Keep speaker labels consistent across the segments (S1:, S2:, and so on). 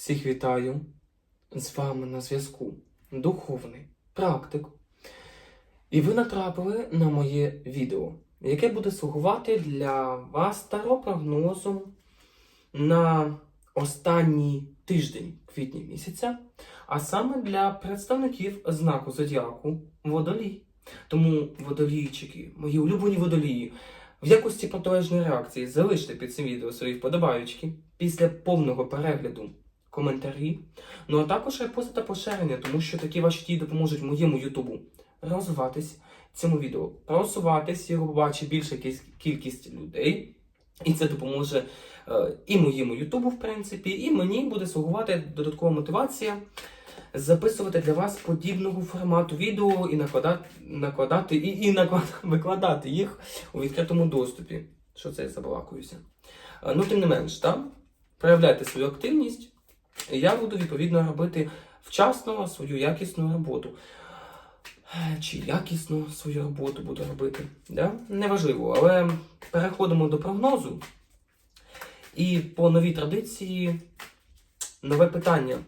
S1: Всіх вітаю! З вами на зв'язку Духовний практик. І ви натрапили на моє відео, яке буде слугувати для вас таро-прогнозом на останній тиждень квітня місяця, а саме для представників знаку зодіаку Водолій. Тому водолійчики, мої улюблені водолії, в якості протилежної реакції залиште під цим відео свої вподобайочки після повного перегляду коментарі. Ну а також репости та поширення, тому що такі ваші дії допоможуть моєму Ютубу розвиватись, цьому відео просуватись, його побачить більша кількість людей. І це допоможе е, і моєму Ютубу, в принципі, і мені буде слугувати додаткова мотивація записувати для вас подібного формату відео і накладати, накладати і, і наклад, викладати їх у відкритому доступі. Що це я забалакуюся? Е, Ну, тим не менш, так? проявляйте свою активність, я буду відповідно робити вчасно свою якісну роботу. Чи якісно свою роботу буду робити? Да? Неважливо, але переходимо до прогнозу. І по новій традиції нове питання.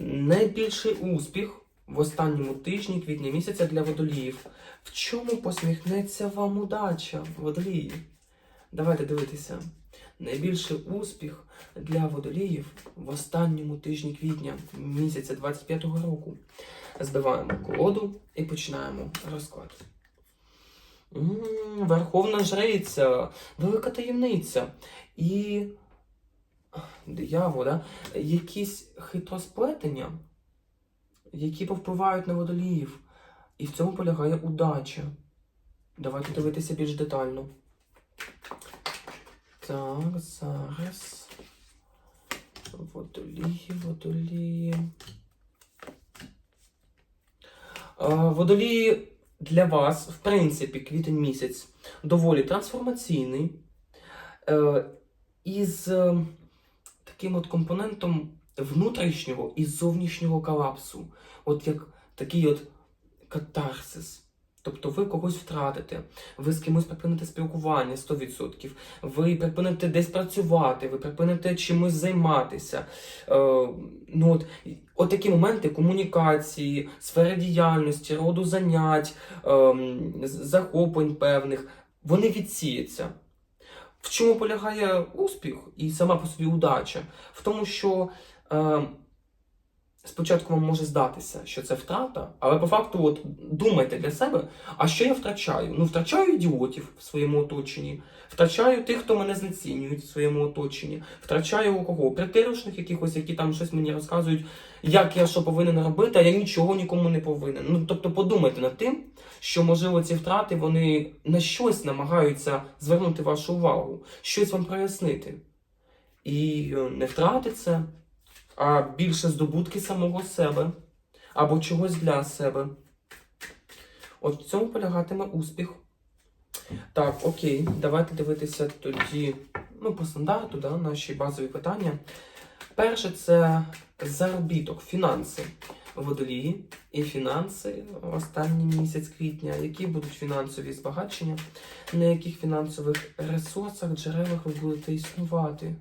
S1: Найбільший успіх в останньому тижні квітня місяця для водоліїв. В чому посміхнеться вам удача, водолії? Давайте дивитися. Найбільший успіх для водоліїв в останньому тижні квітня місяця 25-го року. Збиваємо колоду і починаємо розклад. Верховна жриця, велика таємниця. І диявол, да? якісь хитросплетення, які повпливають на водоліїв. І в цьому полягає удача. Давайте дивитися більш детально. Так, зараз. Водолії, водолії. Водолії для вас, в принципі, квітень місяць доволі трансформаційний. Е, із е, таким от компонентом внутрішнього і зовнішнього колапсу. От як такий от катарсис. Тобто ви когось втратите, ви з кимось припините спілкування 100%, ви припините десь працювати, ви припините чимось займатися. Е, ну от, от такі моменти комунікації, сфери діяльності, роду занять, ем, з- захоплень певних, вони відсіються. В чому полягає успіх і сама по собі удача? В тому, що е, спочатку вам може здатися, що це втрата, але по факту, от думайте для себе, а що я втрачаю? Ну, втрачаю ідіотів в своєму оточенні, втрачаю тих, хто мене знецінюють в своєму оточенні, втрачаю у кого? Притирушних якихось, які там щось мені розказують, як я що повинен робити, а я нічого нікому не повинен. Ну, тобто подумайте над тим, що, можливо, ці втрати вони на щось намагаються звернути вашу увагу, щось вам прояснити. І е, не втрати це, а більше здобутки самого себе або чогось для себе. От в цьому полягатиме успіх. Так, окей, давайте дивитися тоді ну, по стандарту, да, наші базові питання. Перше це заробіток, фінанси водолії і фінанси останній місяць квітня. Які будуть фінансові збагачення, на яких фінансових ресурсах, джерелах ви будете існувати?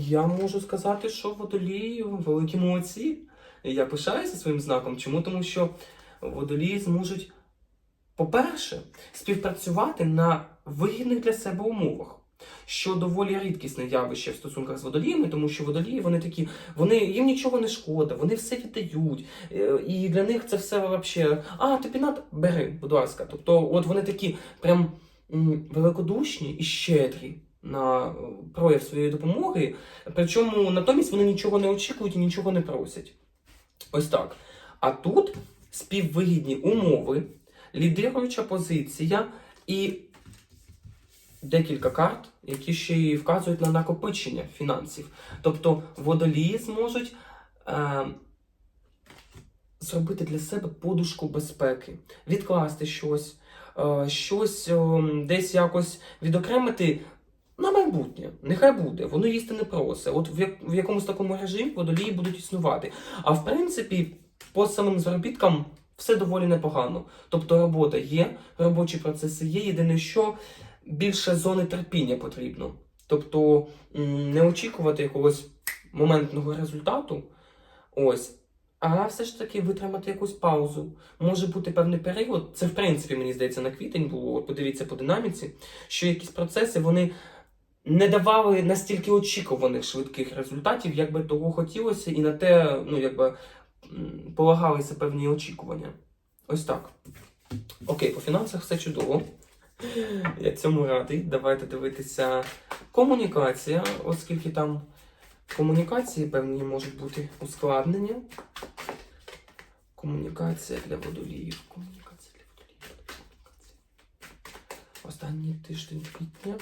S1: Я можу сказати, що водолії великі молодці. Я пишаюся своїм знаком. Чому? Тому що водолії зможуть, по-перше, співпрацювати на вигідних для себе умовах. Що доволі рідкісне явище в стосунках з водоліями, тому що водолії вони такі, вони їм нічого не шкода, вони все віддають. Е, І для них це все вообще. А, тобі надо? бери, будь ласка. Тобто, от вони такі прям великодушні і щедрі на прояв своєї допомоги. Причому натомість вони нічого не очікують і нічого не просять. Ось так. А тут співвигідні умови, лідируюча позиція і декілька карт, які ще й вказують на накопичення фінансів. Тобто водолії зможуть е, зробити для себе подушку безпеки, відкласти щось, е, щось е, десь якось відокремити. На майбутнє, нехай буде, воно їсти не просить. От в, як, в якомусь такому режимі водолії будуть існувати. А в принципі, по самим заробіткам все доволі непогано. Тобто робота є, робочі процеси є. Єдине, що більше зони терпіння потрібно. Тобто не очікувати якогось моментного результату. Ось. А все ж таки витримати якусь паузу. Може бути певний період. Це, в принципі, мені здається, на квітень було. Подивіться по динаміці, що якісь процеси вони не давали настільки очікуваних швидких результатів, як би того хотілося, і на те, ну, якби полагалися певні очікування. Ось так. Окей, по фінансах все чудово. Я цьому радий. Давайте дивитися комунікація, оскільки там комунікації певні можуть бути ускладнення. Комунікація для водоліїв. Комунікація для водоліїв. Комунікація. Останній тиждень квітня.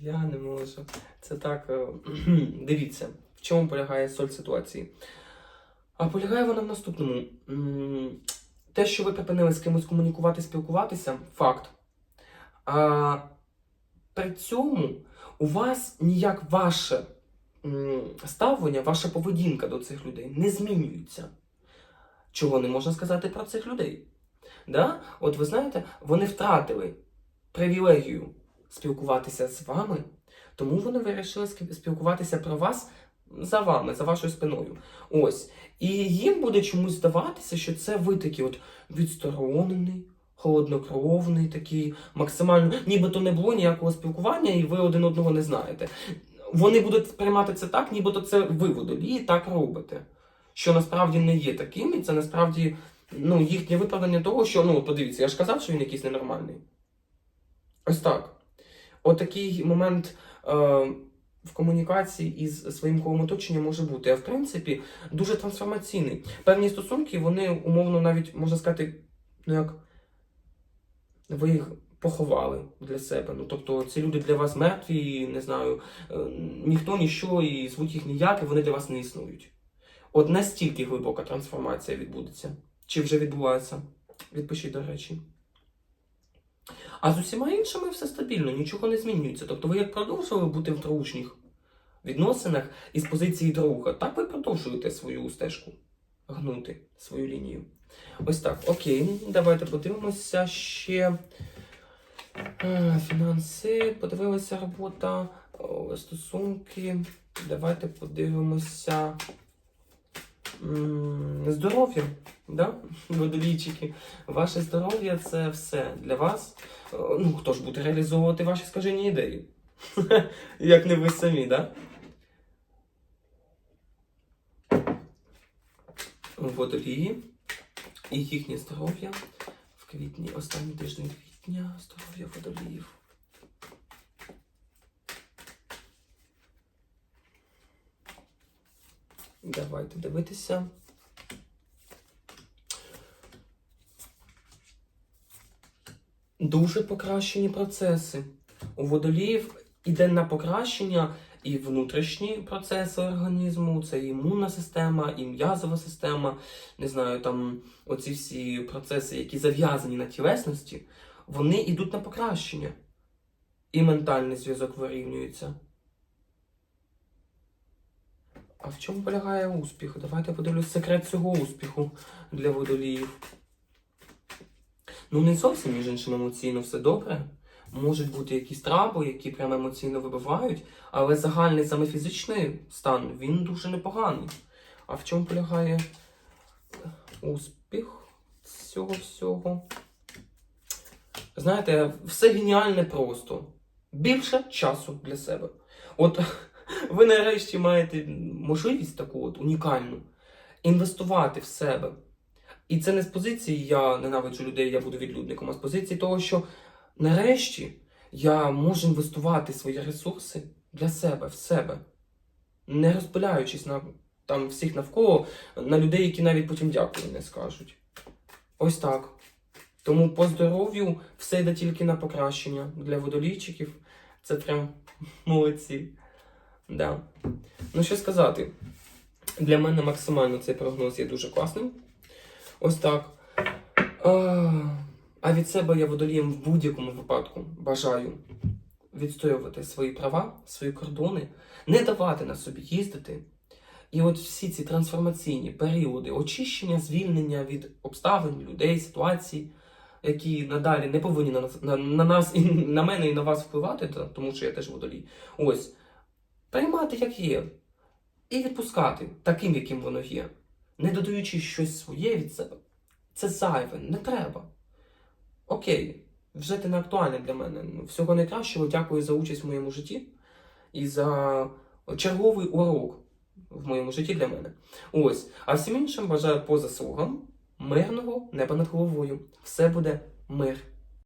S1: Я не можу. Це так. е, Дивіться, в чому полягає соль ситуації. А полягає вона в наступному. Те, що ви припинили з кимось комунікувати, спілкуватися, факт. А при цьому у вас ніяк ваше ставлення, ваша поведінка до цих людей не змінюється. Чого не можна сказати про цих людей? Да? От ви знаєте, вони втратили привілегію спілкуватися з вами, тому вони вирішили спілкуватися про вас за вами, за вашою спиною. Ось. І їм буде чомусь здаватися, що це ви такий от відсторонений, холоднокровний, такий, максимально, нібито не було ніякого спілкування, і ви один одного не знаєте. Вони будуть сприймати це так, нібито це ви водолії так робите. Що насправді не є таким, і це насправді ну, їхнє виправдання того, що, ну, подивіться, я ж казав, що він якийсь ненормальний. Ось так. Отакий момент е, в комунікації із своїм колом оточення може бути. А в принципі, дуже трансформаційний. Певні стосунки, вони умовно навіть, можна сказати, ну як ви їх поховали для себе. Ну, тобто ці люди для вас мертві, не знаю, е, ніхто, ніщо, і звуть їх ніяк, і вони для вас не існують. От настільки глибока трансформація відбудеться. Чи вже відбувається? Відпишіть, до речі. А з усіма іншими все стабільно, нічого не змінюється. Тобто ви як продовжували бути в дружніх відносинах із позиції друга, так ви продовжуєте свою стежку гнути, свою лінію. Ось так, окей, давайте подивимося ще. Е, Фінанси, подивилися робота, стосунки. Давайте подивимося. Здоров'я, да? водолійчики. Ваше здоров'я це все для вас. Е, Ну, хто ж буде реалізовувати ваші скажені ідеї? Як не ви самі, да? Водолії і їхнє здоров'я в квітні, останній тиждень квітня, здоров'я водоліїв. Давайте дивитися. Дуже покращені процеси. У водоліїв іде на покращення і внутрішні процеси організму, це і імунна система, і м'язова система, не знаю, там оці всі процеси, які зав'язані на тілесності, вони йдуть на покращення. І ментальний зв'язок вирівнюється. А в чому полягає успіх? Давайте подивлюсь секрет цього успіху для водоліїв. Ну, не зовсім, між іншим, емоційно все добре. Можуть бути якісь трабли, які прямо емоційно вибивають, але загальний саме фізичний стан він дуже непоганий. А в чому полягає успіх цього всього? Знаєте, все геніальне просто. Більше часу для себе. От ви нарешті маєте можливість таку от унікальну інвестувати в себе. І це не з позиції я ненавиджу людей, я буду відлюдником, а з позиції того, що нарешті я можу інвестувати свої ресурси для себе, в себе, не розпиляючись на там всіх навколо, на людей, які навіть потім дякую не скажуть. Ось так. Тому по здоров'ю все йде тільки на покращення для водолійчиків. Це прям молодці. Да. Ну що сказати? Для мене максимально цей прогноз є дуже класним. Ось так. А, від себе я водолієм в будь-якому випадку бажаю відстоювати свої права, свої кордони, не давати на собі їздити. І от всі ці трансформаційні періоди очищення, звільнення від обставин, людей, ситуацій, які надалі не повинні на на, на нас і на мене і на вас впливати, тому що я теж водолій. Ось приймати як є, і відпускати таким, яким воно є, не додаючи щось своє від себе. Це зайве, не треба. Окей, вже ти не актуальний для мене. Ну, Всього найкращого, дякую за участь в моєму житті і за черговий урок в моєму житті для мене. Ось. А всім іншим бажаю по заслугам мирного неба над головою. Все буде мир.